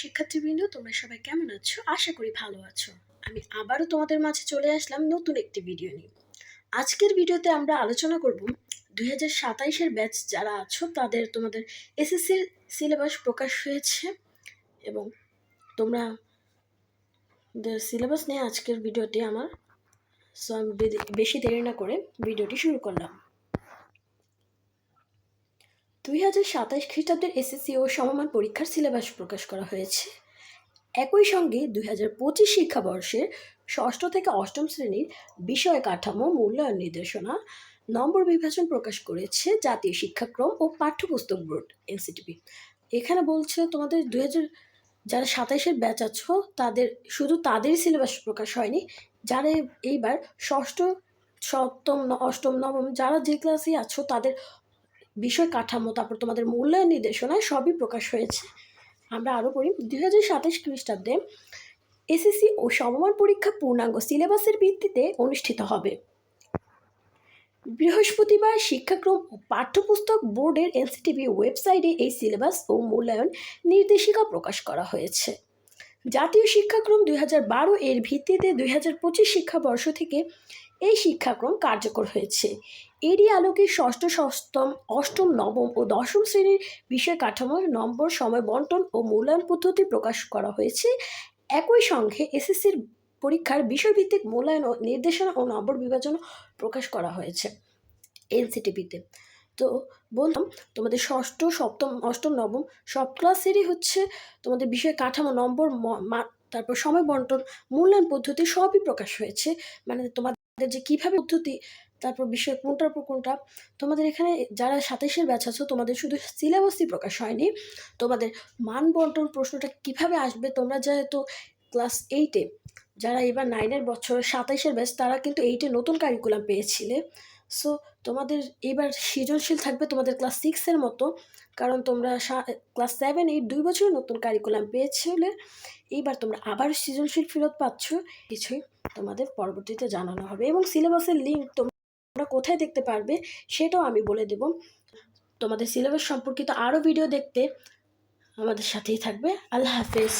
শিক্ষার্থীবৃন্দ, তোমরা সবাই কেমন আছো? আশা করি ভালো আছো। আমি আবারও তোমাদের মাঝে চলে আসলাম নতুন একটি ভিডিও নিয়ে। আজকের ভিডিওতে আমরা আলোচনা করব দুই হাজার সাতাইশের ব্যাচ যারা আছো, তাদের তোমাদের এসএসসির সিলেবাস প্রকাশ হয়েছে এবং তোমরা সিলেবাস নিয়ে আজকের ভিডিওটি আমার সো আমি বেশি দেরি না করে ভিডিওটি শুরু করলাম। দুই হাজার সাতাইশ খ্রিস্টাব্দের এসএসসি ও সমমান পরীক্ষার সিলেবাস প্রকাশ করা হয়েছে। একই সঙ্গে দুই হাজার পঁচিশ শিক্ষাবর্ষের ষষ্ঠ থেকে অষ্টম শ্রেণির বিষয় কাঠামো মূল্যায়ন নির্দেশনা নম্বর বিভাজন প্রকাশ করেছে জাতীয় শিক্ষাক্রম ও পাঠ্যপুস্তক বোর্ড, এনসিটিপি। এখানে বলছে তোমাদের দুই হাজার যারা সাতাইশের ব্যাচ আছো, তাদের শুধু তাদের সিলেবাস প্রকাশ হয়নি, যারা এইবার ষষ্ঠ, সপ্তম, অষ্টম, নবম, যারা যে ক্লাসে আছো, তাদের বিষয় কাঠামো, তারপর তোমাদের মূল্যায়ন নির্দেশনায় সবই প্রকাশ হয়েছে। আমরা আরও পড়ি দুই হাজার সাতাশ খ্রিস্টাব্দে এসএসসি ও সমমান পরীক্ষা পূর্ণাঙ্গ সিলেবাসের ভিত্তিতে অনুষ্ঠিত হবে। বৃহস্পতিবার শিক্ষাক্রম ও পাঠ্যপুস্তক বোর্ডের এনসিটিভি ওয়েবসাইটে এই সিলেবাস ও মূল্যায়ন নির্দেশিকা প্রকাশ করা হয়েছে। জাতীয় শিক্ষাক্রম দুই বারো এর ভিত্তিতে দুই হাজার পঁচিশ শিক্ষাবর্ষ থেকে এই শিক্ষাক্রম কার্যকর হয়েছে। এরই আলোকে ষষ্ঠ, সপ্তম, অষ্টম, নবম ও দশম শ্রেণির বিষয় কাঠামোর নম্বর, সময় বন্টন ও মূল্যায়ন পদ্ধতি প্রকাশ করা হয়েছে। একই সঙ্গে এসএসসির পরীক্ষার বিষয়ভিত্তিক মূল্যায়ন ও নির্দেশনা ও নম্বর বিভাজন প্রকাশ করা হয়েছে। এনসিটিভিতে তো বললাম, তোমাদের ষষ্ঠ, সপ্তম, অষ্টম, নবম, সব ক্লাসেরই হচ্ছে তোমাদের বিষয় কাঠামো, নম্বর তারপর সময় বন্টন, মূল্যায়ন পদ্ধতি সবই প্রকাশ হয়েছে। মানে তোমাদের যে কীভাবে পদ্ধতি, তারপর বিষয় কোনটার পর কোনটা, তোমাদের এখানে যারা সাতাইশের ব্যাচ আছো, তোমাদের শুধু সিলেবাসই প্রকাশ হয়নি। তোমাদের মান বন্টন প্রশ্নটা কীভাবে আসবে, তোমরা যেহেতু ক্লাস এইটে যারা এবার নাইনের বছর সাতাইশের ব্যাচ তারা কিন্তু এইটে নতুন কারিকুলাম পেয়েছিলে। সো তোমাদের এবার সৃজনশীল থাকবে তোমাদের ক্লাস সিক্সের মতো। কারণ তোমরা ক্লাস সেভেন এইট দুই বছর নতুন কারিকুলাম পেয়েছিলে। এইবার তোমরা আবার সৃজনশীল ফেরত পাচ্ছ। কিছুই তোমাদের পরবর্তীতে জানানো হবে। এবং সিলেবাসের লিঙ্ক তোমরা কোথায় দেখতে পারবে, সেটাও আমি বলে দেব। তোমাদের সিলেবাস সম্পর্কিত আরও ভিডিও দেখতে আমাদের সাথেই থাকবে। আল্লাহ হাফেজ।